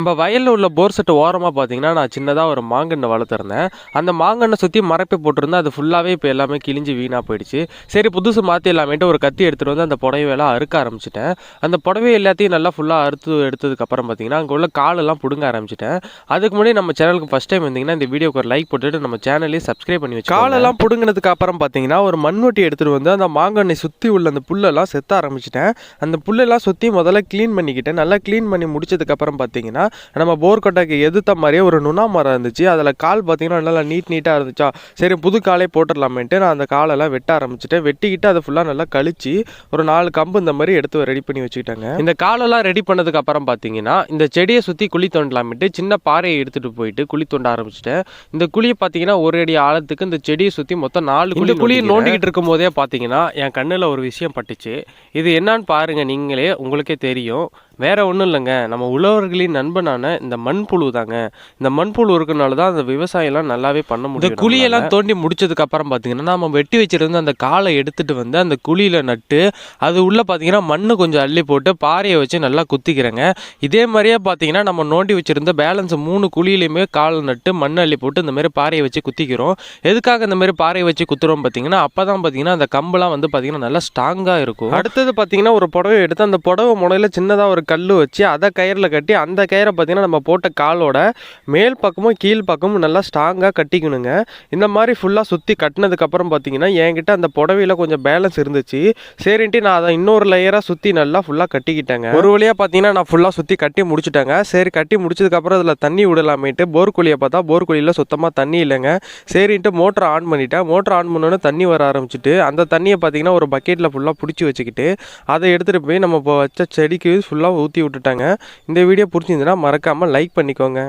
நம்ம வயலில் உள்ள போர் செட்டு ஓரமாக பார்த்தீங்கன்னா நான் சின்னதாக ஒரு மாங்கன்று வளர்த்துருந்தேன். அந்த மாங்கன்னை சுற்றி மரப்பை போட்டிருந்தேன் அது ஃபுல்லாகவே இப்போ எல்லாமே கிழிஞ்சு வீணாக போயிடுச்சு. சரி புதுசு மாற்றிடலாமேட்டு ஒரு கத்தி எடுத்துகிட்டு வந்து அந்த புடவையெல்லாம் அறுக்க ஆரம்பிச்சிட்டேன். அந்த புடவை எல்லாத்தையும் நல்லா ஃபுல்லாக அறுத்து எடுத்ததுக்கப்புறம் பார்த்தீங்கன்னா அங்கே உள்ள காலெல்லாம் பிடுங்க ஆரம்பிச்சிட்டேன். அதுக்கு முன்னாடி நம்ம சேனலுக்கு ஃபஸ்ட் டைம் வந்தீங்கன்னா இந்த வீடியோக்கு ஒரு லைக் போட்டுட்டு நம்ம சேனலையும் சப்ஸ்கிரைப் பண்ணி வச்சு காலெல்லாம் பிடுங்கினதுக்கு அப்புறம் பார்த்தீங்கன்னா ஒரு மண்வெட்டி எடுத்துகிட்டு வந்து அந்த மாங்கன்னை சுற்றி உள்ள அந்த புல்லெல்லாம் செத்த ஆரம்பிச்சிட்டேன். அந்த புல்லெல்லாம் சுற்றி முதல்ல க்ளீன் பண்ணிக்கிட்டேன். நல்லா க்ளீன் பண்ணி முடிச்சதுக்கப்புறம் பார்த்தீங்கன்னா நம்ம போர் கொட்டைக்கு எதிர்த்த மாதிரியே ஒரு நுணா மரம் இருந்துச்சு. அதில் கால் பார்த்தீங்கன்னா நல்லா நீட் நீட்டாக இருந்துச்சா? சரி புது காலே போட்டுடலாமேன்ட்டு நான் அந்த காலெல்லாம் வெட்ட ஆரம்பிச்சிட்டேன். வெட்டிக்கிட்டு அதை ஃபுல்லாக நல்லா கழிச்சு ஒரு நாலு கம்பு இந்த மாதிரி எடுத்து ரெடி பண்ணி வச்சுக்கிட்டாங்க. இந்த காலெல்லாம் ரெடி பண்ணதுக்கு அப்புறம் பார்த்தீங்கன்னா இந்த செடியை சுற்றி குழி தோண்டலாமேட்டு சின்ன பாறையை எடுத்துகிட்டு போயிட்டு குழி தோண்ட ஆரம்பிச்சிட்டேன். இந்த குழியை பார்த்தீங்கன்னா ஒரு அடி ஆழத்துக்கு இந்த செடியை சுற்றி மொத்தம் நாலு குழி குழியை நோண்டிக்கிட்டு இருக்கும் போதே பார்த்தீங்கன்னா என் கண்ணில் ஒரு விஷயம் பட்டுச்சு. இது என்னன்னு பாருங்க நீங்களே உங்களுக்கே தெரியும். வேற ஒன்றும் இல்லைங்க. நம்ம உழவர்களின் நண்பனான இந்த மண்புழு தாங்க. இந்த மண்புழு இருக்கனால தான் அந்த விவசாயம்லாம் நல்லாவே பண்ண முடியும் இந்த குழியெல்லாம் தோண்டி முடிச்சதுக்கு அப்புறம் பார்த்தீங்கன்னா நம்ம வெட்டி வச்சிருந்த அந்த காலை எடுத்துட்டு வந்து அந்த குழியில நட்டு அது உள்ள பார்த்தீங்கன்னா மண்ணு கொஞ்சம் அள்ளி போட்டு பாறையை வச்சு நல்லா குத்திக்கிறேங்க. இதே மாதிரியே பார்த்தீங்கன்னா நம்ம நோண்டி வச்சிருந்த பேலன்ஸ் மூணு குழியிலையுமே கால் நட்டு மண் அள்ளி போட்டு இந்த மாதிரி பாறையை வச்சு குத்திக்கிறோம். எதுக்காக இந்த மாதிரி பாறையை வச்சு குத்துறோம் பார்த்தீங்கன்னா அப்போ தான் பார்த்தீங்கன்னா அந்த கம்பெல்லாம் வந்து பார்த்தீங்கன்னா நல்லா ஸ்ட்ராங்காக இருக்கும். அடுத்தது பார்த்தீங்கன்னா ஒரு புடவை எடுத்து அந்த புடவை முனையில் சின்னதாக ஒரு கல் வச்சு அதை கயிறில் கட்டி அந்த கயிறை பார்த்திங்கன்னா நம்ம போட்ட காலோட மேல் பக்கமும் கீழ் பக்கமும் நல்லா ஸ்ட்ராங்காக கட்டிக்கணுங்க. இந்த மாதிரி ஃபுல்லாக சுற்றி கட்டினதுக்கப்புறம் பார்த்தீங்கன்னா என்கிட்ட அந்த புடவையில் கொஞ்சம் பேலன்ஸ் இருந்துச்சு. சரின்ட்டு நான் அதை இன்னொரு லேயராக சுற்றி நல்லா ஃபுல்லாக கட்டிக்கிட்டேங்க. ஒரு வழியாக பார்த்தீங்கன்னா நான் ஃபுல்லாக சுற்றி கட்டி முடிச்சுட்டேங்க. சரி கட்டி முடிச்சதுக்கப்புறம் அதில் தண்ணி விடலாமேட்டு போர் குழியை பார்த்தா போர் குழியில் சுத்தமாக தண்ணி இல்லைங்க. சரின்ட்டு மோட்டர் ஆன் பண்ணிட்டேன். மோட்டர் ஆன் பண்ணோன்னே தண்ணி வர ஆரம்பிச்சிட்டு அந்த தண்ணியை பார்த்தீங்கன்னா ஒரு பக்கெட்டில் ஃபுல்லாக பிடிச்சி வச்சுக்கிட்டு அதை எடுத்துகிட்டு போய் நம்ம இப்போ வச்ச செடிக்கு ஃபுல்லாக ஊற்றி விட்டுட்டாங்க. இந்த வீடியோ பிடிச்சிருந்துன்னா மறக்காமல் லைக் பண்ணிக்கோங்க.